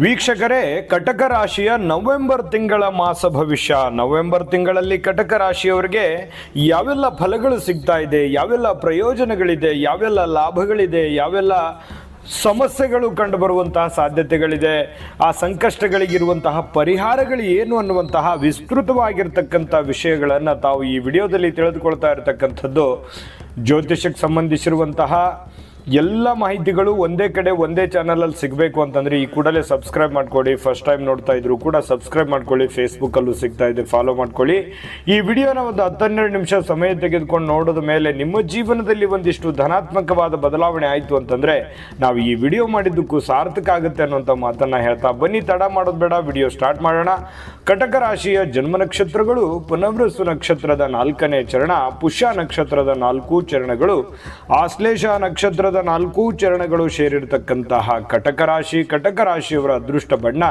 ವೀಕ್ಷಕರೇ, ಕಟಕ ರಾಶಿಯ ನವೆಂಬರ್ ತಿಂಗಳ ಮಾಸ ಭವಿಷ್ಯ. ನವೆಂಬರ್ ತಿಂಗಳಲ್ಲಿ ಕಟಕ ರಾಶಿಯವರಿಗೆ ಯಾವೆಲ್ಲ ಫಲಗಳು ಸಿಗ್ತಾ ಇದೆ, ಯಾವೆಲ್ಲ ಪ್ರಯೋಜನಗಳಿದೆ, ಯಾವೆಲ್ಲ ಲಾಭಗಳಿದೆ, ಯಾವೆಲ್ಲ ಸಮಸ್ಯೆಗಳು ಕಂಡುಬರುವಂತಹ ಸಾಧ್ಯತೆಗಳಿದೆ, ಆ ಸಂಕಷ್ಟಗಳಿಗಿರುವಂತಹ ಪರಿಹಾರಗಳು ಏನು ಅನ್ನುವಂತಹ ವಿಸ್ತೃತವಾಗಿರ್ತಕ್ಕಂಥ ವಿಷಯಗಳನ್ನು ತಾವು ಈ ವಿಡಿಯೋದಲ್ಲಿ ತಿಳಿದುಕೊಳ್ತಾ ಇರತಕ್ಕಂಥದ್ದು ಜ್ಯೋತಿಷಕ್ಕೆ ಸಂಬಂಧಿಸಿರುವಂತಹ ಎಲ್ಲ ಮಾಹಿತಿಗಳು ಒಂದೇ ಕಡೆ, ಒಂದೇ ಚಾನಲಲ್ಲಿ ಸಿಗಬೇಕು ಅಂತಂದ್ರೆ ಈ ಕೂಡಲೇ ಸಬ್ಸ್ಕ್ರೈಬ್ ಮಾಡ್ಕೊಳ್ಳಿ. ಫಸ್ಟ್ ಟೈಮ್ ನೋಡ್ತಾ ಇದ್ರು ಕೂಡ ಸಬ್ಸ್ಕ್ರೈಬ್ ಮಾಡ್ಕೊಳ್ಳಿ. ಫೇಸ್ಬುಕ್ಕಲ್ಲೂ ಸಿಗ್ತಾ ಇದೆ. ಫಾಲೋ ಮಾಡ್ಕೊಳ್ಳಿ. ಈ ವಿಡಿಯೋನ ಒಂದು ಹತ್ತೆರಡು ನಿಮಿಷ ಸಮಯ ತೆಗೆದುಕೊಂಡು ನೋಡೋದ ಮೇಲೆ ನಿಮ್ಮ ಜೀವನದಲ್ಲಿ ಒಂದಿಷ್ಟು ಧನಾತ್ಮಕವಾದ ಬದಲಾವಣೆ ಆಯಿತು ಅಂತಂದ್ರೆ ನಾವು ಈ ವಿಡಿಯೋ ಮಾಡಿದ್ದಕ್ಕೂ ಸಾರ್ಥಕ ಆಗುತ್ತೆ ಅನ್ನುವಂಥ ಮಾತನ್ನ ಹೇಳ್ತಾ ಬನ್ನಿ. ತಡ ಮಾಡೋದು ಬೇಡ. ವಿಡಿಯೋ ಸ್ಟಾರ್ಟ್ ಮಾಡೋಣ. ಕಟಕ ರಾಶಿಯ ಜನ್ಮ ನಕ್ಷತ್ರಗಳು ಪುನರ್ವಸು ನಕ್ಷತ್ರದ ನಾಲ್ಕನೇ ಚರಣ, ಪುಷ್ಯ ನಕ್ಷತ್ರದ ನಾಲ್ಕು ಚರಣಗಳು, ಆಶ್ಲೇಷ ನಕ್ಷತ್ರದ ನಾಲ್ಕು ಚರಣಗಳು ಸೇರಿರತಕ್ಕಂತಹ ಕಟಕ ರಾಶಿ, ಕಟಕ ರಾಶಿಯವರ ಅದೃಷ್ಟ ಬಣ್ಣ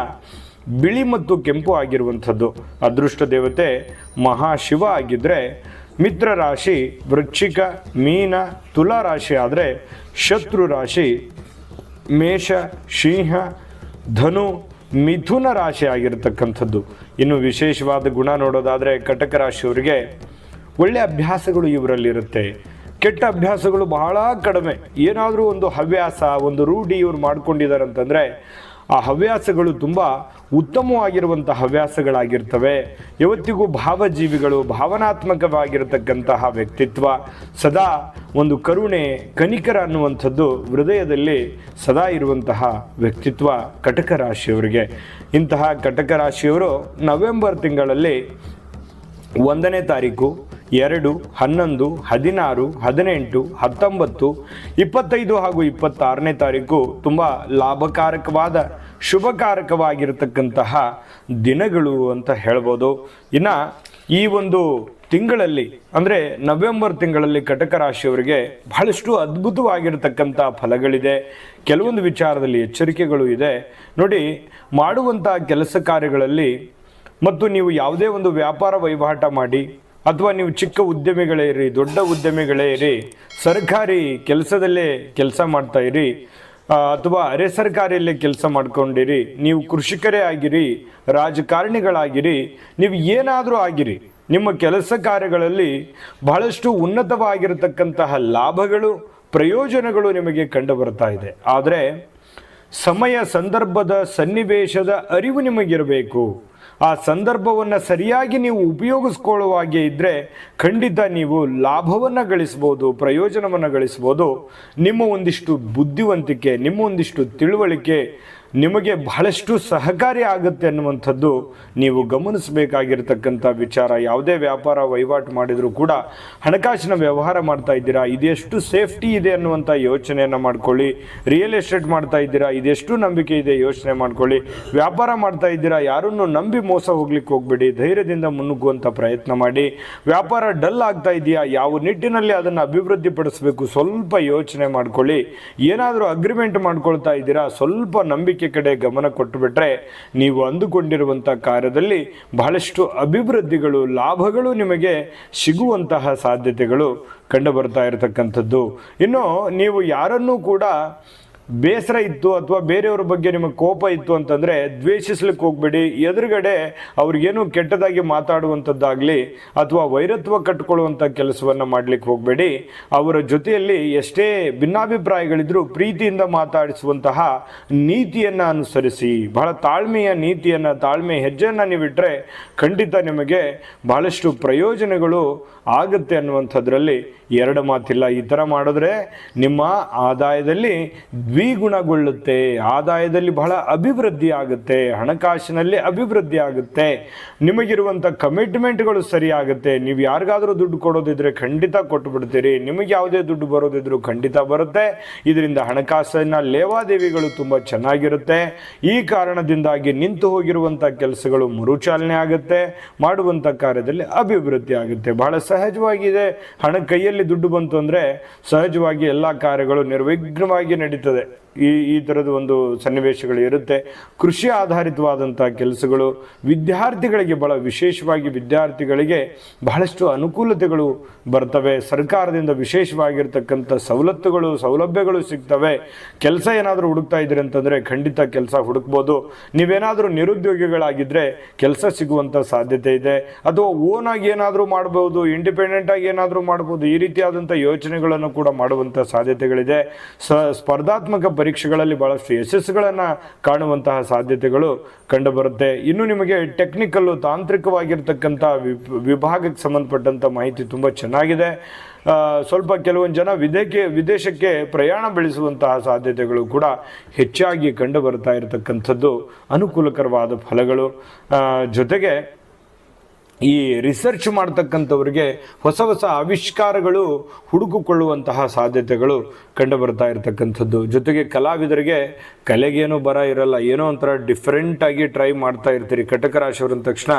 ಬಿಳಿ ಮತ್ತು ಕೆಂಪು ಆಗಿರುವಂಥದ್ದು. ಅದೃಷ್ಟ ದೇವತೆ ಮಹಾಶಿವ ಆಗಿದ್ದರೆ ಮಿತ್ರ ರಾಶಿ, ವೃಶ್ಚಿಕ, ಮೀನ, ತುಲಾ ರಾಶಿ ಆದರೆ ಶತ್ರು ರಾಶಿ, ಮೇಷ, ಸಿಂಹ, ಧನು, ಮಿಥುನ ರಾಶಿ ಆಗಿರತಕ್ಕಂಥದ್ದು. ಇನ್ನು ವಿಶೇಷವಾದ ಗುಣ ನೋಡೋದಾದರೆ ಕಟಕ ರಾಶಿಯವರಿಗೆ ಒಳ್ಳೆ ಅಭ್ಯಾಸಗಳು ಇವರಲ್ಲಿರುತ್ತೆ. ಕೆಟ್ಟ ಅಭ್ಯಾಸಗಳು ಬಹಳ ಕಡಿಮೆ. ಏನಾದರೂ ಒಂದು ಹವ್ಯಾಸ, ಒಂದು ರೂಢಿ ಇವರು ಮಾಡ್ಕೊಂಡಿದ್ದಾರೆ ಅಂತಂದರೆ, ಆ ಹವ್ಯಾಸಗಳು ತುಂಬ ಉತ್ತಮವಾಗಿರುವಂಥ ಹವ್ಯಾಸಗಳಾಗಿರ್ತವೆ. ಯಾವತ್ತಿಗೂ ಭಾವಜೀವಿಗಳು, ಭಾವನಾತ್ಮಕವಾಗಿರತಕ್ಕಂತಹ ವ್ಯಕ್ತಿತ್ವ ಸದಾ ಒಂದು ಕರುಣೆ, ಕನಿಕರ ಅನ್ನುವಂಥದ್ದು ಹೃದಯದಲ್ಲಿ ಸದಾ ಇರುವಂತಹ ವ್ಯಕ್ತಿತ್ವ ಕಟಕ ರಾಶಿಯವರಿಗೆ ಇಂತಹ ಕಟಕ ರಾಶಿಯವರು ನವೆಂಬರ್ ತಿಂಗಳಲ್ಲಿ ಒಂದನೇ ತಾರೀಕು ಎರಡು, ಹನ್ನೊಂದು, ಹದಿನಾರು, ಹದಿನೆಂಟು, ಹತ್ತೊಂಬತ್ತು, ಇಪ್ಪತ್ತೈದು ಹಾಗೂ ಇಪ್ಪತ್ತಾರನೇ ತಾರೀಕು ತುಂಬ ಲಾಭಕಾರಕವಾದ, ಶುಭಕಾರಕವಾಗಿರತಕ್ಕಂತಹ ದಿನಗಳು ಅಂತ ಹೇಳ್ಬೋದು. ಇನ್ನು ಈ ಒಂದು ತಿಂಗಳಲ್ಲಿ, ಅಂದರೆ ನವೆಂಬರ್ ತಿಂಗಳಲ್ಲಿ ಕಟಕ ರಾಶಿಯವರಿಗೆ ಬಹಳಷ್ಟು ಅದ್ಭುತವಾಗಿರತಕ್ಕಂಥ ಫಲಗಳಿದೆ. ಕೆಲವೊಂದು ವಿಚಾರದಲ್ಲಿ ಎಚ್ಚರಿಕೆಗಳು ಇದೆ. ನೋಡಿ ಮಾಡುವಂಥ ಕೆಲಸ ಕಾರ್ಯಗಳಲ್ಲಿ ಮತ್ತು ನೀವು ಯಾವುದೇ ಒಂದು ವ್ಯಾಪಾರ ವಹಿವಾಟ ಮಾಡಿ ಅಥವಾ ನೀವು ಚಿಕ್ಕ ಉದ್ಯಮಿಗಳೇ ಇರಿ, ದೊಡ್ಡ ಉದ್ಯಮಿಗಳೇ ಇರಿ, ಸರ್ಕಾರಿ ಕೆಲಸದಲ್ಲೇ ಕೆಲಸ ಮಾಡ್ತಾ ಇರಿ ಅಥವಾ ಅರೆ ಸರ್ಕಾರಿಯಲ್ಲೇ ಕೆಲಸ ಮಾಡ್ಕೊಂಡಿರಿ, ನೀವು ಕೃಷಿಕರೇ ಆಗಿರಿ, ರಾಜಕಾರಣಿಗಳಾಗಿರಿ, ನೀವು ಏನಾದರೂ ಆಗಿರಿ, ನಿಮ್ಮ ಕೆಲಸ ಕಾರ್ಯಗಳಲ್ಲಿ ಬಹಳಷ್ಟು ಉನ್ನತವಾಗಿರತಕ್ಕಂತಹ ಲಾಭಗಳು, ಪ್ರಯೋಜನಗಳು ನಿಮಗೆ ಕಂಡು ಬರ್ತಾ ಇದೆ. ಆದರೆ, ಸಮಯ, ಸಂದರ್ಭದ ಸನ್ನಿವೇಶದ ಅರಿವು ನಿಮಗಿರಬೇಕು. ಆ ಸಂದರ್ಭವನ್ನು ಸರಿಯಾಗಿ ನೀವು ಉಪಯೋಗಿಸ್ಕೊಳ್ಳುವ ಹಾಗೆ ಇದ್ದರೆ ಖಂಡಿತ ನೀವು ಲಾಭವನ್ನು ಗಳಿಸ್ಬೋದು, ಪ್ರಯೋಜನವನ್ನು ಗಳಿಸ್ಬೋದು. ನಿಮ್ಮ ಒಂದಿಷ್ಟು ಬುದ್ಧಿವಂತಿಕೆ, ನಿಮ್ಮ ಒಂದಿಷ್ಟು ತಿಳುವಳಿಕೆ ನಿಮಗೆ ಬಹಳಷ್ಟು ಸಹಕಾರಿ ಆಗುತ್ತೆ ಅನ್ನುವಂಥದ್ದು ನೀವು ಗಮನಿಸಬೇಕಾಗಿರ್ತಕ್ಕಂಥ ವಿಚಾರ. ಯಾವುದೇ ವ್ಯಾಪಾರ ವಹಿವಾಟು ಮಾಡಿದರೂ ಕೂಡ ಹಣಕಾಸಿನ ವ್ಯವಹಾರ ಮಾಡ್ತಾ ಇದ್ದೀರಾ? ಇದೆಷ್ಟು ಸೇಫ್ಟಿ ಇದೆ ಅನ್ನುವಂಥ ಯೋಚನೆಯನ್ನು ಮಾಡ್ಕೊಳ್ಳಿ. ರಿಯಲ್ ಎಸ್ಟೇಟ್ ಮಾಡ್ತಾ ಇದ್ದೀರಾ? ಇದೆಷ್ಟು ನಂಬಿಕೆ ಇದೆ ಯೋಚನೆ ಮಾಡ್ಕೊಳ್ಳಿ. ವ್ಯಾಪಾರ ಮಾಡ್ತಾ ಇದ್ದೀರಾ? ಯಾರನ್ನು ನಂಬಿ ಮೋಸ ಹೋಗ್ಲಿಕ್ಕೆ ಹೋಗ್ಬೇಡಿ. ಧೈರ್ಯದಿಂದ ಮುನ್ನುಗ್ಗುವಂಥ ಪ್ರಯತ್ನ ಮಾಡಿ. ವ್ಯಾಪಾರ ಡಲ್ ಆಗ್ತಾ ಇದೆಯಾ? ಯಾವ ನಿಟ್ಟಿನಲ್ಲಿ ಅದನ್ನು ಅಭಿವೃದ್ಧಿಪಡಿಸಬೇಕು? ಸ್ವಲ್ಪ ಯೋಚನೆ ಮಾಡ್ಕೊಳ್ಳಿ. ಏನಾದರೂ ಅಗ್ರಿಮೆಂಟ್ ಮಾಡ್ಕೊಳ್ತಾ ಇದ್ದೀರಾ? ಸ್ವಲ್ಪ ನಂಬಿಕೆ ಕಡೆ ಗಮನ ಕೊಟ್ಟುಬಿಟ್ರೆ ನೀವು ಅಂದುಕೊಂಡಿರುವಂಥ ಕಾರ್ಯದಲ್ಲಿ ಬಹಳಷ್ಟು ಅಭಿವೃದ್ಧಿಗಳು, ಲಾಭಗಳು ನಿಮಗೆ ಸಿಗುವಂತಹ ಸಾಧ್ಯತೆಗಳು ಕಂಡು ಬರ್ತಾ ಇರತಕ್ಕಂಥದ್ದು. ಇನ್ನು ನೀವು ಯಾರನ್ನೂ ಕೂಡ ಬೇಸರ ಇತ್ತು ಅಥವಾ ಬೇರೆಯವ್ರ ಬಗ್ಗೆ ನಿಮಗೆ ಕೋಪ ಇತ್ತು ಅಂತಂದರೆ ದ್ವೇಷಿಸ್ಲಿಕ್ಕೆ ಹೋಗ್ಬೇಡಿ. ಎದುರುಗಡೆ ಅವ್ರಿಗೇನು ಕೆಟ್ಟದಾಗಿ ಮಾತಾಡುವಂಥದ್ದಾಗಲಿ ಅಥವಾ ವೈರತ್ವ ಕಟ್ಕೊಳ್ಳುವಂಥ ಕೆಲಸವನ್ನು ಮಾಡಲಿಕ್ಕೆ ಹೋಗಬೇಡಿ. ಅವರ ಜೊತೆಯಲ್ಲಿ ಎಷ್ಟೇ ಭಿನ್ನಾಭಿಪ್ರಾಯಗಳಿದ್ದರೂ ಪ್ರೀತಿಯಿಂದ ಮಾತಾಡಿಸುವಂತಹ ನೀತಿಯನ್ನು ಅನುಸರಿಸಿ. ಬಹಳ ತಾಳ್ಮೆಯ ನೀತಿಯನ್ನು, ತಾಳ್ಮೆ ಹೆಜ್ಜೆಯನ್ನು ನೀವಿಟ್ಟರೆ ಖಂಡಿತ ನಿಮಗೆ ಬಹಳಷ್ಟು ಪ್ರಯೋಜನಗಳು ಆಗುತ್ತೆ ಅನ್ನುವಂಥದ್ರಲ್ಲಿ ಎರಡು ಮಾತಿಲ್ಲ. ಈ ಥರ ಮಾಡಿದ್ರೆ ನಿಮ್ಮ ಆದಾಯದಲ್ಲಿ ದ್ವಿಗುಣಗೊಳ್ಳುತ್ತೆ. ಆದಾಯದಲ್ಲಿ ಬಹಳ ಅಭಿವೃದ್ಧಿ ಆಗುತ್ತೆ. ಹಣಕಾಸಿನಲ್ಲಿ ಅಭಿವೃದ್ಧಿ ಆಗುತ್ತೆ. ನಿಮಗಿರುವಂಥ ಕಮಿಟ್ಮೆಂಟ್ಗಳು ಸರಿಯಾಗುತ್ತೆ. ನೀವು ಯಾರಿಗಾದರೂ ದುಡ್ಡು ಕೊಡೋದಿದ್ರೆ ಖಂಡಿತ ಕೊಟ್ಟು ಬಿಡ್ತೀರಿ ನಿಮಗೆ ಯಾವುದೇ ದುಡ್ಡು ಬರೋದಿದ್ರು ಖಂಡಿತ ಬರುತ್ತೆ. ಇದರಿಂದ ಹಣಕಾಸಿನ ಲೇವಾದೇವಿಗಳು ತುಂಬ ಚೆನ್ನಾಗಿರುತ್ತೆ. ಈ ಕಾರಣದಿಂದಾಗಿ ನಿಂತು ಹೋಗಿರುವಂಥ ಕೆಲಸಗಳು ಮರುಚಾಲನೆ ಆಗುತ್ತೆ. ಮಾಡುವಂಥ ಕಾರ್ಯದಲ್ಲಿ ಅಭಿವೃದ್ಧಿ ಆಗುತ್ತೆ. ಬಹಳ ಸಹಜವಾಗಿದೆ. ಹಣ ಕೈಯಲ್ಲಿ ದುಡ್ಡು ಬಂತು ಅಂದರೆ ಸಹಜವಾಗಿ ಎಲ್ಲ ಕಾರ್ಯಗಳು ನಿರ್ವಿಘ್ನವಾಗಿ ನಡೀತದೆ. ಈ ಈ ಥರದ ಒಂದು ಸನ್ನಿವೇಶಗಳು ಇರುತ್ತೆ. ಕೃಷಿ ಆಧಾರಿತವಾದಂಥ ಕೆಲಸಗಳು, ವಿದ್ಯಾರ್ಥಿಗಳಿಗೆ ಬಹಳ ವಿಶೇಷವಾಗಿ ವಿದ್ಯಾರ್ಥಿಗಳಿಗೆ ಬಹಳಷ್ಟು ಅನುಕೂಲತೆಗಳು ಬರ್ತವೆ. ಸರ್ಕಾರದಿಂದ ವಿಶೇಷವಾಗಿರ್ತಕ್ಕಂಥ ಸವಲತ್ತುಗಳು, ಸೌಲಭ್ಯಗಳು ಸಿಗ್ತವೆ. ಕೆಲಸ ಏನಾದರೂ ಹುಡುಕ್ತಾ ಇದ್ದೀರಿ ಅಂತಂದರೆ ಖಂಡಿತ ಕೆಲಸ ಹುಡುಕ್ಬೋದು. ನೀವೇನಾದರೂ ನಿರುದ್ಯೋಗಿಗಳಾಗಿದ್ದರೆ ಕೆಲಸ ಸಿಗುವಂಥ ಸಾಧ್ಯತೆ ಇದೆ. ಅಥವಾ ಓನಾಗಿ ಏನಾದರೂ ಮಾಡ್ಬೋದು, ಇಂಡಿಪೆಂಡೆಂಟ್ ಆಗಿ ಏನಾದರೂ ಮಾಡ್ಬೋದು, ಈ ರೀತಿಯಾದಂಥ ಯೋಚನೆಗಳನ್ನು ಕೂಡ ಮಾಡುವಂಥ ಸಾಧ್ಯತೆಗಳಿದೆ. ಸ್ಪರ್ಧಾತ್ಮಕ ಪರೀಕ್ಷೆಗಳಲ್ಲಿ ಬಹಳಷ್ಟು ಯಶಸ್ಸುಗಳನ್ನು ಕಾಣುವಂತಹ ಸಾಧ್ಯತೆಗಳು ಕಂಡುಬರುತ್ತೆ. ಇನ್ನು ನಿಮಗೆ ಟೆಕ್ನಿಕಲ್ಲು ತಾಂತ್ರಿಕವಾಗಿರ್ತಕ್ಕಂಥ ವಿಭಾಗಕ್ಕೆ ಸಂಬಂಧಪಟ್ಟಂಥ ಮಾಹಿತಿ ತುಂಬ ಚೆನ್ನಾಗಿದೆ. ಸ್ವಲ್ಪ ಕೆಲವೊಂದು ಜನ ವಿದೇಕೆ, ವಿದೇಶಕ್ಕೆ ಪ್ರಯಾಣ ಬೆಳೆಸುವಂತಹ ಸಾಧ್ಯತೆಗಳು ಕೂಡ ಹೆಚ್ಚಾಗಿ ಕಂಡು ಬರ್ತಾ ಇರತಕ್ಕಂಥದ್ದು ಅನುಕೂಲಕರವಾದ ಫಲಗಳು. ಜೊತೆಗೆ ಈ ರಿಸರ್ಚ್ ಮಾಡ್ತಕ್ಕಂಥವ್ರಿಗೆ ಹೊಸ ಹೊಸ ಆವಿಷ್ಕಾರಗಳು ಹುಡುಕಿಕೊಳ್ಳುವಂತಹ ಸಾಧ್ಯತೆಗಳು ಕಂಡು ಬರ್ತಾ ಇರತಕ್ಕಂಥದ್ದು. ಜೊತೆಗೆ ಕಲಾವಿದರಿಗೆ ಕಲೆಗೇನು ಬರ ಇರಲ್ಲ. ಏನೋ ಒಂಥರ ಡಿಫ್ರೆಂಟಾಗಿ ಟ್ರೈ ಮಾಡ್ತಾ ಇರ್ತೀರಿ. ಕಟಕ ರಾಶಿಯವರು ತಕ್ಷಣ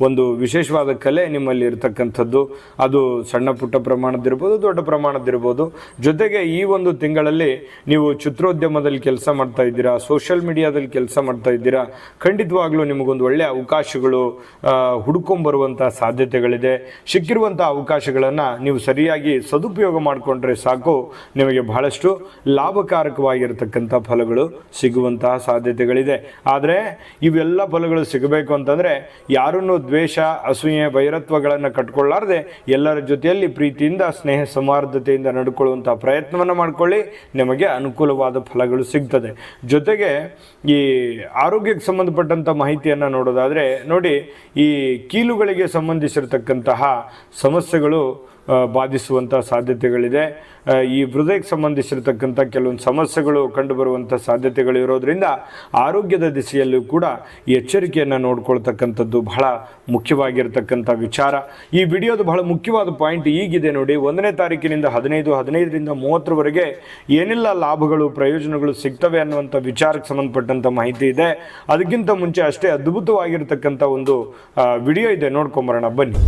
ಒಂದು ವಿಶೇಷವಾದ ಕಲೆ ನಿಮ್ಮಲ್ಲಿ ಇರತಕ್ಕಂಥದ್ದು. ಅದು ಸಣ್ಣ ಪುಟ್ಟ ಪ್ರಮಾಣದಿರ್ಬೋದು ದೊಡ್ಡ ಪ್ರಮಾಣದಿರ್ಬೋದು ಜೊತೆಗೆ ಈ ಒಂದು ತಿಂಗಳಲ್ಲಿ ನೀವು ಚಿತ್ರೋದ್ಯಮದಲ್ಲಿ ಕೆಲಸ ಮಾಡ್ತಾ ಇದ್ದೀರಾ ಸೋಷಿಯಲ್ ಮೀಡಿಯಾದಲ್ಲಿ ಕೆಲಸ ಮಾಡ್ತಾ ಇದ್ದೀರಾ ಖಂಡಿತವಾಗ್ಲೂ ನಿಮಗೊಂದು ಒಳ್ಳೆಯ ಅವಕಾಶಗಳು ಆ, ಹುಡ್ಕೊಂಬರುವಂಥ ಸಾಧ್ಯತೆಗಳಿದೆ ಸಿಕ್ಕಿರುವಂಥ ಅವಕಾಶಗಳನ್ನು ನೀವು ಸರಿಯಾಗಿ ಸದುಪಯೋಗ ಮಾಡಿಕೊಂಡ್ರೆ ಸಾಕು. ನಿಮಗೆ ಬಹಳಷ್ಟು ಲಾಭಕಾರಕವಾಗಿರತಕ್ಕಂಥ ಫಲಗಳು ಸಿಗುವಂತಹ ಸಾಧ್ಯತೆಗಳಿದೆ. ಆದರೆ ಇವೆಲ್ಲ ಫಲಗಳು ಸಿಗಬೇಕು ಅಂತಂದರೆ ಯಾರನ್ನು ದ್ವೇಷ, ಅಸೂಯೆ, ವೈರತ್ವಗಳನ್ನು ಕಟ್ಕೊಳ್ಳಾರ್ದೆ ಎಲ್ಲರ ಜೊತೆಯಲ್ಲಿ ಪ್ರೀತಿಯಿಂದ, ಸ್ನೇಹ ಸೌಹಾರ್ದತೆಯಿಂದ ನಡ್ಕೊಳ್ಳುವಂಥ ಪ್ರಯತ್ನವನ್ನು ಮಾಡಿಕೊಳ್ಳಿ. ನಿಮಗೆ ಅನುಕೂಲವಾದ ಫಲಗಳು ಸಿಗ್ತದೆ. ಜೊತೆಗೆ ಈ ಆರೋಗ್ಯಕ್ಕೆ ಸಂಬಂಧಪಟ್ಟಂಥ ಮಾಹಿತಿಯನ್ನು ನೋಡೋದಾದರೆ ನೋಡಿ, ಈ ಕೀಲುಗಳಿಗೆ ಸಂಬಂಧಿಸಿರತಕ್ಕಂತಹ ಸಮಸ್ಯೆಗಳು ಬಾಧಿಸುವಂಥ ಸಾಧ್ಯತೆಗಳಿದೆ. ಈ ಹೃದಯಕ್ಕೆ ಸಂಬಂಧಿಸಿರತಕ್ಕಂಥ ಕೆಲವೊಂದು ಸಮಸ್ಯೆಗಳು ಕಂಡುಬರುವಂಥ ಸಾಧ್ಯತೆಗಳು ಇರೋದ್ರಿಂದ ಆರೋಗ್ಯದ ದಿಸೆಯಲ್ಲೂ ಕೂಡ ಎಚ್ಚರಿಕೆಯನ್ನು ನೋಡ್ಕೊಳ್ತಕ್ಕಂಥದ್ದು ಬಹಳ ಮುಖ್ಯವಾಗಿರ್ತಕ್ಕಂಥ ವಿಚಾರ. ಈ ವಿಡಿಯೋದು ಬಹಳ ಮುಖ್ಯವಾದ ಪಾಯಿಂಟ್ ಈಗಿದೆ ನೋಡಿ. ಒಂದನೇ ತಾರೀಕಿನಿಂದ ಹದಿನೈದು, ಹದಿನೈದರಿಂದ ಮೂವತ್ತರವರೆಗೆ ಏನೆಲ್ಲ ಲಾಭಗಳು, ಪ್ರಯೋಜನಗಳು ಸಿಗ್ತವೆ ಅನ್ನುವಂಥ ವಿಚಾರಕ್ಕೆ ಸಂಬಂಧಪಟ್ಟಂಥ ಮಾಹಿತಿ ಇದೆ. ಅದಕ್ಕಿಂತ ಮುಂಚೆ ಅಷ್ಟೇ ಅದ್ಭುತವಾಗಿರತಕ್ಕಂಥ ಒಂದು ವಿಡಿಯೋ ಇದೆ. ನೋಡ್ಕೊಂಬರೋಣ. ಬನ್ನಿ.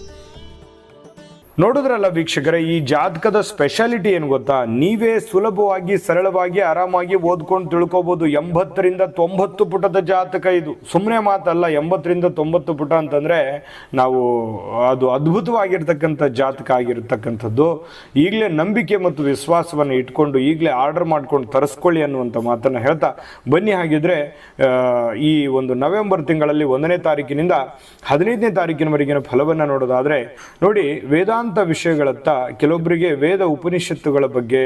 ನೋಡಿದ್ರಲ್ಲ ವೀಕ್ಷಕರೇ, ಈ ಜಾತಕದ ಸ್ಪೆಷಾಲಿಟಿ ಏನು ಗೊತ್ತಾ? ನೀವೇ ಸುಲಭವಾಗಿ, ಸರಳವಾಗಿ, ಆರಾಮಾಗಿ ಓದ್ಕೊಂಡು ತಿಳ್ಕೊಬೋದು. ಎಂಬತ್ತರಿಂದ ತೊಂಬತ್ತು ಪುಟದ ಜಾತಕ ಇದು. ಸುಮ್ಮನೆ ಮಾತಲ್ಲ, ಎಂಬತ್ತರಿಂದ ತೊಂಬತ್ತು ಪುಟ ಅಂತಂದರೆ ನಾವು ಅದು ಅದ್ಭುತವಾಗಿರ್ತಕ್ಕಂಥ ಜಾತಕ ಆಗಿರತಕ್ಕಂಥದ್ದು. ಈಗಲೇ ನಂಬಿಕೆ ಮತ್ತು ವಿಶ್ವಾಸವನ್ನು ಇಟ್ಕೊಂಡು ಈಗಲೇ ಆರ್ಡರ್ ಮಾಡ್ಕೊಂಡು ತರಿಸ್ಕೊಳ್ಳಿ ಅನ್ನುವಂಥ ಮಾತನ್ನು ಹೇಳ್ತಾ ಬನ್ನಿ. ಹಾಗಿದ್ರೆ ಈ ಒಂದು ನವೆಂಬರ್ ತಿಂಗಳಲ್ಲಿ ಒಂದನೇ ತಾರೀಕಿನಿಂದ ಹದಿನೈದನೇ ತಾರೀಕಿನವರೆಗಿನ ಫಲವನ್ನು ನೋಡೋದಾದರೆ, ನೋಡಿ, ವೇದಾಂತ ವೇದಾಂತ ವಿಷಯಗಳತ್ತ ಕೆಲವೊಬ್ಬರಿಗೆ ವೇದ ಉಪನಿಷತ್ತುಗಳ ಬಗ್ಗೆ,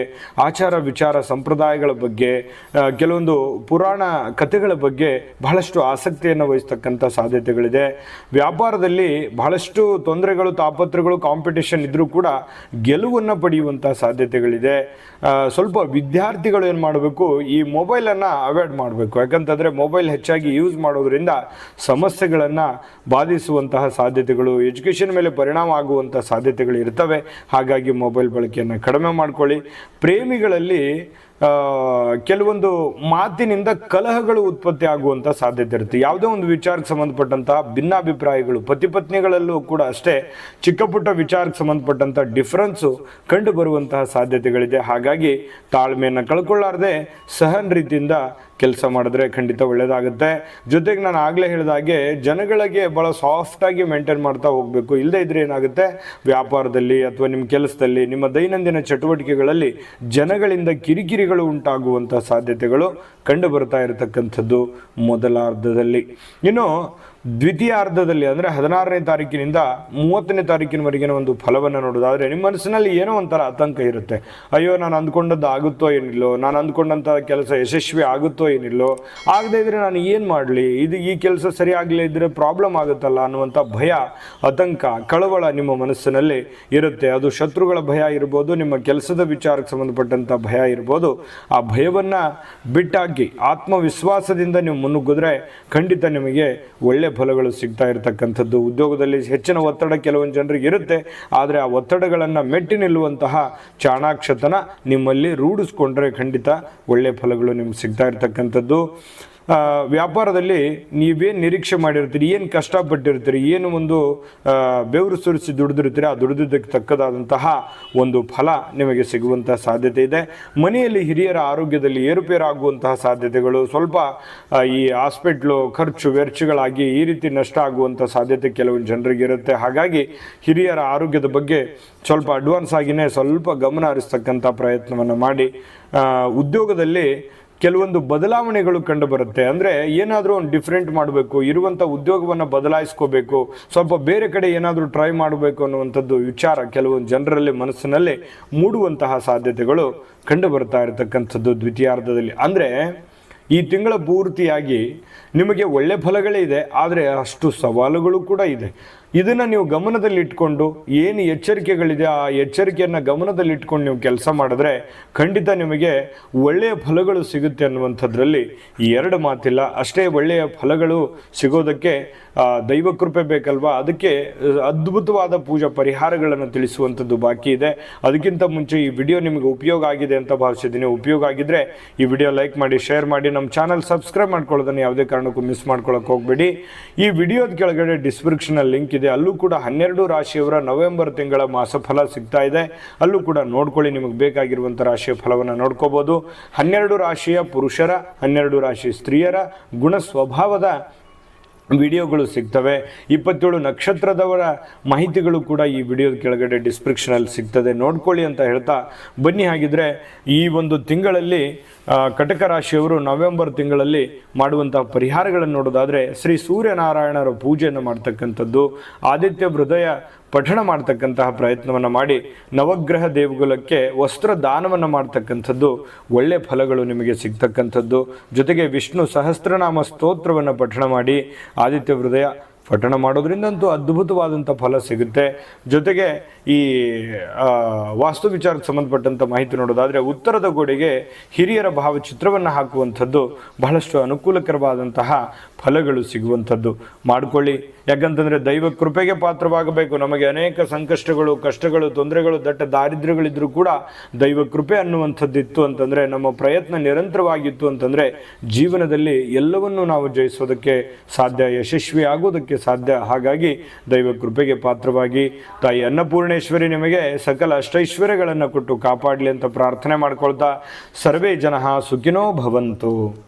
ಆಚಾರ ವಿಚಾರ ಸಂಪ್ರದಾಯಗಳ ಬಗ್ಗೆ ಕೆಲವೊಂದು ಪುರಾಣ ಕಥೆಗಳ ಬಗ್ಗೆ ಬಹಳಷ್ಟು ಆಸಕ್ತಿಯನ್ನು ವಹಿಸ್ತಕ್ಕಂಥ ಸಾಧ್ಯತೆಗಳಿದೆ. ವ್ಯಾಪಾರದಲ್ಲಿ ಬಹಳಷ್ಟು ತೊಂದರೆಗಳು, ತಾಪತ್ರಗಳು ಕಾಂಪಿಟೇಷನ್ ಇದ್ದರೂ ಕೂಡ ಗೆಲುವನ್ನು ಪಡೆಯುವಂಥ ಸಾಧ್ಯತೆಗಳಿದೆ. ಸ್ವಲ್ಪ ವಿದ್ಯಾರ್ಥಿಗಳು ಏನು ಮಾಡಬೇಕು, ಈ ಮೊಬೈಲನ್ನು ಅವಾಯ್ಡ್ ಮಾಡಬೇಕು. ಯಾಕಂತಂದರೆ ಮೊಬೈಲ್ ಹೆಚ್ಚಾಗಿ ಯೂಸ್ ಮಾಡೋದ್ರಿಂದ ಸಮಸ್ಯೆಗಳನ್ನು ಬಾಧಿಸುವಂತಹ ಸಾಧ್ಯತೆಗಳು ಎಜುಕೇಷನ್ ಮೇಲೆ ಪರಿಣಾಮ ಆಗುವಂಥ ಸಾಧ್ಯತೆಗಳು ಇರ್ತವೆ. ಹಾಗಾಗಿ ಮೊಬೈಲ್ ಬಳಕೆಯನ್ನು ಕಡಿಮೆ ಮಾಡ್ಕೊಳ್ಳಿ. ಪ್ರೇಮಿಗಳಲ್ಲಿ ಕೆಲವೊಂದು ಮಾತಿನಿಂದ ಕಲಹಗಳು ಉತ್ಪತ್ತಿ ಆಗುವಂಥ ಸಾಧ್ಯತೆ ಇರುತ್ತೆ. ಯಾವುದೇ ಒಂದು ವಿಚಾರಕ್ಕೆ ಸಂಬಂಧಪಟ್ಟಂತಹ ಭಿನ್ನಾಭಿಪ್ರಾಯಗಳು, ಪತಿ ಪತ್ನಿಗಳಲ್ಲೂ ಕೂಡ ಅಷ್ಟೇ ಚಿಕ್ಕ ಪುಟ್ಟ ವಿಚಾರಕ್ಕೆ ಸಂಬಂಧಪಟ್ಟಂಥ ಡಿಫ್ರೆನ್ಸು ಕಂಡು ಬರುವಂತಹ ಸಾಧ್ಯತೆಗಳಿದೆ. ಹಾಗಾಗಿ ತಾಳ್ಮೆಯನ್ನು ಕಳ್ಕೊಳ್ಳಾರದೆ ಸಹನ್ ರೀತಿಯಿಂದ ಕೆಲಸ ಮಾಡಿದ್ರೆ ಖಂಡಿತ ಒಳ್ಳೆಯದಾಗುತ್ತೆ ಜೊತೆಗೆ ನಾನು ಆಗಲೇ ಹೇಳಿದಾಗೆ ಜನಗಳಿಗೆ ಭಾಳ ಸಾಫ್ಟಾಗಿ ಮೇಂಟೈನ್ ಮಾಡ್ತಾ ಹೋಗಬೇಕು. ಇಲ್ಲದೇ ಇದ್ರೆ ಏನಾಗುತ್ತೆ? ವ್ಯಾಪಾರದಲ್ಲಿ ಅಥವಾ ನಿಮ್ಮ ಕೆಲಸದಲ್ಲಿ, ನಿಮ್ಮ ದೈನಂದಿನ ಚಟುವಟಿಕೆಗಳಲ್ಲಿ ಜನಗಳಿಂದ ಕಿರಿಕಿರಿಗಳು ಉಂಟಾಗುವಂಥ ಸಾಧ್ಯತೆಗಳು ಕಂಡು ಬರ್ತಾ ಇರತಕ್ಕಂಥದ್ದು ಮೊದಲಾರ್ಧದಲ್ಲಿ. ಇನ್ನು ದ್ವಿತೀಯಾರ್ಧದಲ್ಲಿ ಅಂದರೆ ಹದಿನಾರನೇ ತಾರೀಕಿನಿಂದ ಮೂವತ್ತನೇ ತಾರೀಕಿನವರೆಗಿನ ಒಂದು ಫಲವನ್ನು ನೋಡೋದಾದರೆ ನಿಮ್ಮ ಮನಸ್ಸಿನಲ್ಲಿ ಏನೋ ಒಂಥರ ಆತಂಕ ಇರುತ್ತೆ. ಅಯ್ಯೋ, ನಾನು ಅಂದ್ಕೊಂಡದ್ದು ಆಗುತ್ತೋ ಏನಿಲ್ಲೋ, ನಾನು ಅಂದ್ಕೊಂಡಂಥ ಕೆಲಸ ಯಶಸ್ವಿ ಆಗುತ್ತೋ ಏನಿಲ್ಲೋ, ಆಗದೇ ಇದ್ರೆ ನಾನು ಏನು ಮಾಡಲಿ? ಇದು ಈ ಕೆಲಸ ಸರಿ ಆಗಲೇ ಇದ್ದರೆ ಪ್ರಾಬ್ಲಮ್ ಆಗುತ್ತಲ್ಲ ಅನ್ನುವಂಥ ಭಯ, ಆತಂಕ, ಕಳವಳ ನಿಮ್ಮ ಮನಸ್ಸಿನಲ್ಲಿ ಇರುತ್ತೆ. ಅದು ಶತ್ರುಗಳ ಭಯ ಇರ್ಬೋದು, ನಿಮ್ಮ ಕೆಲಸದ ವಿಚಾರಕ್ಕೆ ಸಂಬಂಧಪಟ್ಟಂಥ ಭಯ ಇರ್ಬೋದು. ಆ ಭಯವನ್ನು ಬಿಟ್ಟಾಕಿ ಆತ್ಮವಿಶ್ವಾಸದಿಂದ ನೀವು ಮುನ್ನುಗ್ಗಿದ್ರೆ ಖಂಡಿತ ನಿಮಗೆ ಒಳ್ಳೆ ಫಲಗಳು ಸಿಗ್ತಾ ಇರತಕ್ಕಂಥದ್ದು. ಉದ್ಯೋಗದಲ್ಲಿ ಹೆಚ್ಚಿನ ಒತ್ತಡ ಕೆಲವೊಂದು ಜನರಿಗೆ ಇರುತ್ತೆ. ಆದರೆ ಆ ಒತ್ತಡಗಳನ್ನು ಮೆಟ್ಟಿ ನಿಲ್ಲುವಂತಹ ಚಾಣಾಕ್ಷತನ ನಿಮ್ಮಲ್ಲಿ ರೂಢಿಸ್ಕೊಂಡ್ರೆ ಖಂಡಿತ ಒಳ್ಳೆಯ ಫಲಗಳು ನಿಮ್ಗೆ ಸಿಗ್ತಾ ಇರತಕ್ಕಂಥದ್ದು. ವ್ಯಾಪಾರದಲ್ಲಿ ನೀವೇನು ನಿರೀಕ್ಷೆ ಮಾಡಿರ್ತೀರಿ? ಏನು ಕಷ್ಟಪಟ್ಟಿರ್ತೀರಿ? ಏನು ಒಂದು ಬೆವರು ಸುರಿಸಿ ದುಡಿದಿರ್ತೀರಿ? ಆ ದುಡಿದಿದ್ದಕ್ಕೆ ತಕ್ಕದಾದಂತಹ ಒಂದು ಫಲ ನಿಮಗೆ ಸಿಗುವಂತಹ ಸಾಧ್ಯತೆ ಇದೆ. ಮನೆಯಲ್ಲಿ ಹಿರಿಯರ ಆರೋಗ್ಯದಲ್ಲಿ ಏರುಪೇರಾಗುವಂತಹ ಸಾಧ್ಯತೆಗಳು, ಸ್ವಲ್ಪ ಈ ಹಾಸ್ಪಿಟ್ಲು ಖರ್ಚು ವೆಚ್ಚಗಳಾಗಿ ಈ ರೀತಿ ನಷ್ಟ ಆಗುವಂಥ ಸಾಧ್ಯತೆ ಕೆಲವೊಂದು ಜನರಿಗೆ ಇರುತ್ತೆ. ಹಾಗಾಗಿ ಹಿರಿಯರ ಆರೋಗ್ಯದ ಬಗ್ಗೆ ಸ್ವಲ್ಪ ಅಡ್ವಾನ್ಸ್ ಆಗಿನೇ ಸ್ವಲ್ಪ ಗಮನ ಹರಿಸ್ತಕ್ಕಂಥ ಪ್ರಯತ್ನವನ್ನು ಮಾಡಿ. ಉದ್ಯೋಗದಲ್ಲಿ ಕೆಲವೊಂದು ಬದಲಾವಣೆಗಳು ಕಂಡು ಬರುತ್ತೆ ಅಂದರೆ ಏನಾದರೂ ಒಂದು ಡಿಫ್ರೆಂಟ್ ಮಾಡಬೇಕು, ಇರುವಂಥ ಉದ್ಯೋಗವನ್ನು ಬದಲಾಯಿಸ್ಕೋಬೇಕು, ಸ್ವಲ್ಪ ಬೇರೆ ಕಡೆ ಏನಾದರೂ ಟ್ರೈ ಮಾಡಬೇಕು ಅನ್ನುವಂಥದ್ದು ವಿಚಾರ ಕೆಲವೊಂದು ಜನರಲ್ಲಿ ಮನಸ್ಸಿನಲ್ಲಿ ಮೂಡುವಂತಹ ಸಾಧ್ಯತೆಗಳು ಕಂಡು ಬರ್ತಾ ಇರತಕ್ಕಂಥದ್ದು ದ್ವಿತೀಯಾರ್ಧದಲ್ಲಿ. ಅಂದರೆ ಈ ತಿಂಗಳ ಪೂರ್ತಿಯಾಗಿ ನಿಮಗೆ ಒಳ್ಳೆ ಫಲಗಳೇ ಇದೆ, ಆದರೆ ಅಷ್ಟು ಸವಾಲುಗಳು ಕೂಡ ಇದೆ. ಇದನ್ನು ನೀವು ಗಮನದಲ್ಲಿಟ್ಕೊಂಡು ಏನು ಎಚ್ಚರಿಕೆಗಳಿದೆ, ಆ ಎಚ್ಚರಿಕೆಯನ್ನು ಗಮನದಲ್ಲಿಟ್ಕೊಂಡು ನೀವು ಕೆಲಸ ಮಾಡಿದ್ರೆ ಖಂಡಿತ ನಿಮಗೆ ಒಳ್ಳೆಯ ಫಲಗಳು ಸಿಗುತ್ತೆ ಅನ್ನುವಂಥದ್ರಲ್ಲಿ ಎರಡು ಮಾತಿಲ್ಲ. ಅಷ್ಟೇ ಒಳ್ಳೆಯ ಫಲಗಳು ಸಿಗೋದಕ್ಕೆ ದೈವ ಕೃಪೆ ಬೇಕಲ್ವಾ? ಅದಕ್ಕೆ ಅದ್ಭುತವಾದ ಪೂಜಾ ಪರಿಹಾರಗಳನ್ನು ತಿಳಿಸುವಂಥದ್ದು ಬಾಕಿ ಇದೆ. ಅದಕ್ಕಿಂತ ಮುಂಚೆ ಈ ವಿಡಿಯೋ ನಿಮಗೆ ಉಪಯೋಗ ಆಗಿದೆ ಅಂತ ಭಾವಿಸಿದ್ದೀನಿ. ಉಪಯೋಗ ಆಗಿದ್ರೆ ಈ ವಿಡಿಯೋ ಲೈಕ್ ಮಾಡಿ, ಶೇರ್ ಮಾಡಿ, ನಮ್ಮ ಚಾನಲ್ ಸಬ್ಸ್ಕ್ರೈಬ್ ಮಾಡ್ಕೊಳ್ಳೋದನ್ನು ಯಾವುದೇ ಕಾರಣಕ್ಕೂ ಮಿಸ್ ಮಾಡ್ಕೊಳ್ಳೋಕೆ ಹೋಗಬೇಡಿ. ಈ ವಿಡಿಯೋದ ಕೆಳಗಡೆ ಡಿಸ್ಕ್ರಿಪ್ಷನಲ್ಲಿ ಲಿಂಕ್ ಇದೆ. ಅಲ್ಲೂ ಕೂಡ ಹನ್ನೆರಡು ರಾಶಿಯವರ ನವೆಂಬರ್ ತಿಂಗಳ ಮಾಸಫಲ ಸಿಗ್ತಾ ಇದೆ. ಅಲ್ಲೂ ಕೂಡ ನೋಡ್ಕೊಳ್ಳಿ, ನಿಮಗೆ ಬೇಕಾಗಿರುವಂಥ ರಾಶಿಯ ಫಲವನ್ನು ನೋಡ್ಕೋಬೋದು. ಹನ್ನೆರಡು ರಾಶಿಯ ಪುರುಷರ, ಹನ್ನೆರಡು ರಾಶಿ ಸ್ತ್ರೀಯರ ಗುಣ ಸ್ವಭಾವದ ವಿಡಿಯೋಗಳು ಸಿಗ್ತವೆ. ಇಪ್ಪತ್ತೇಳು ನಕ್ಷತ್ರದವರ ಮಾಹಿತಿಗಳು ಕೂಡ ಈ ವಿಡಿಯೋದ ಕೆಳಗಡೆ ಡಿಸ್ಕ್ರಿಪ್ಷನಲ್ಲಿ ಸಿಗ್ತದೆ. ನೋಡ್ಕೊಳ್ಳಿ ಅಂತ ಹೇಳ್ತಾ ಬನ್ನಿ. ಹಾಗಿದ್ರೆ ಈ ಒಂದು ತಿಂಗಳಲ್ಲಿ ಕಟಕ ರಾಶಿಯವರು ನವೆಂಬರ್ ತಿಂಗಳಲ್ಲಿ ಮಾಡುವಂತಹ ಪರಿಹಾರಗಳನ್ನು ನೋಡೋದಾದರೆ ಶ್ರೀ ಸೂರ್ಯನಾರಾಯಣರ ಪೂಜೆಯನ್ನು ಮಾಡ್ತಕ್ಕಂಥದ್ದು. ಆದಿತ್ಯ ಹೃದಯ ಪಠಣ ಮಾಡ್ತಕ್ಕಂತಹ ಪ್ರಯತ್ನವನ್ನು ಮಾಡಿ ನವಗ್ರಹ ದೇವಗುಲಕ್ಕೆ ವಸ್ತ್ರ ದಾನವನ್ನು ಮಾಡ್ತಕ್ಕಂಥದ್ದು ಒಳ್ಳೆ ಫಲಗಳು ನಿಮಗೆ ಸಿಗ್ತಕ್ಕಂಥದ್ದು. ಜೊತೆಗೆ ವಿಷ್ಣು ಸಹಸ್ರನಾಮ ಸ್ತೋತ್ರವನ್ನು ಪಠಣ ಮಾಡಿ ಆದಿತ್ಯ ಹೃದಯ ಪಠಣ ಮಾಡೋದ್ರಿಂದಂತೂ ಅದ್ಭುತವಾದಂಥ ಫಲ ಸಿಗುತ್ತೆ. ಜೊತೆಗೆ ಈ ವಾಸ್ತು ವಿಚಾರಕ್ಕೆ ಸಂಬಂಧಪಟ್ಟಂಥ ಮಾಹಿತಿ ನೋಡೋದಾದರೆ ಉತ್ತರದ ಗೋಡೆಗೆ ಹಿರಿಯರ ಭಾವಚಿತ್ರವನ್ನು ಹಾಕುವಂಥದ್ದು ಬಹಳಷ್ಟು ಅನುಕೂಲಕರವಾದಂತಹ ಫಲಗಳು ಸಿಗುವಂಥದ್ದು. ಮಾಡಿಕೊಳ್ಳಿ. ಯಾಕಂತಂದರೆ ದೈವ ಕೃಪೆಗೆ ಪಾತ್ರವಾಗಬೇಕು. ನಮಗೆ ಅನೇಕ ಸಂಕಷ್ಟಗಳು, ಕಷ್ಟಗಳು, ತೊಂದರೆಗಳು, ದಟ್ಟ ದಾರಿದ್ರ್ಯಗಳಿದ್ದರೂ ಕೂಡ ದೈವ ಕೃಪೆ ಅನ್ನುವಂಥದ್ದಿತ್ತು ಅಂತಂದರೆ, ನಮ್ಮ ಪ್ರಯತ್ನ ನಿರಂತರವಾಗಿತ್ತು ಅಂತಂದರೆ, ಜೀವನದಲ್ಲಿ ಎಲ್ಲವನ್ನೂ ನಾವು ಜಯಿಸೋದಕ್ಕೆ ಸಾಧ್ಯ ಯಶಸ್ವಿ ಆಗೋದಕ್ಕೆ ಸಾಧ್ಯ. ಹಾಗಾಗಿ ದೈವ ಕೃಪೆಗೆ ಪಾತ್ರವಾಗಿ ತಾಯಿ ಅನ್ನಪೂರ್ಣೇಶ್ವರಿ ನಿಮಗೆ ಸಕಲ ಅಷ್ಟೈಶ್ವರ್ಯಗಳನ್ನು ಕೊಟ್ಟು ಕಾಪಾಡಲಿ ಅಂತ ಪ್ರಾರ್ಥನೆ ಮಾಡ್ಕೊಳ್ತಾ, ಸರ್ವೇ ಜನ ಸುಖಿನೋ ಭವಂತು.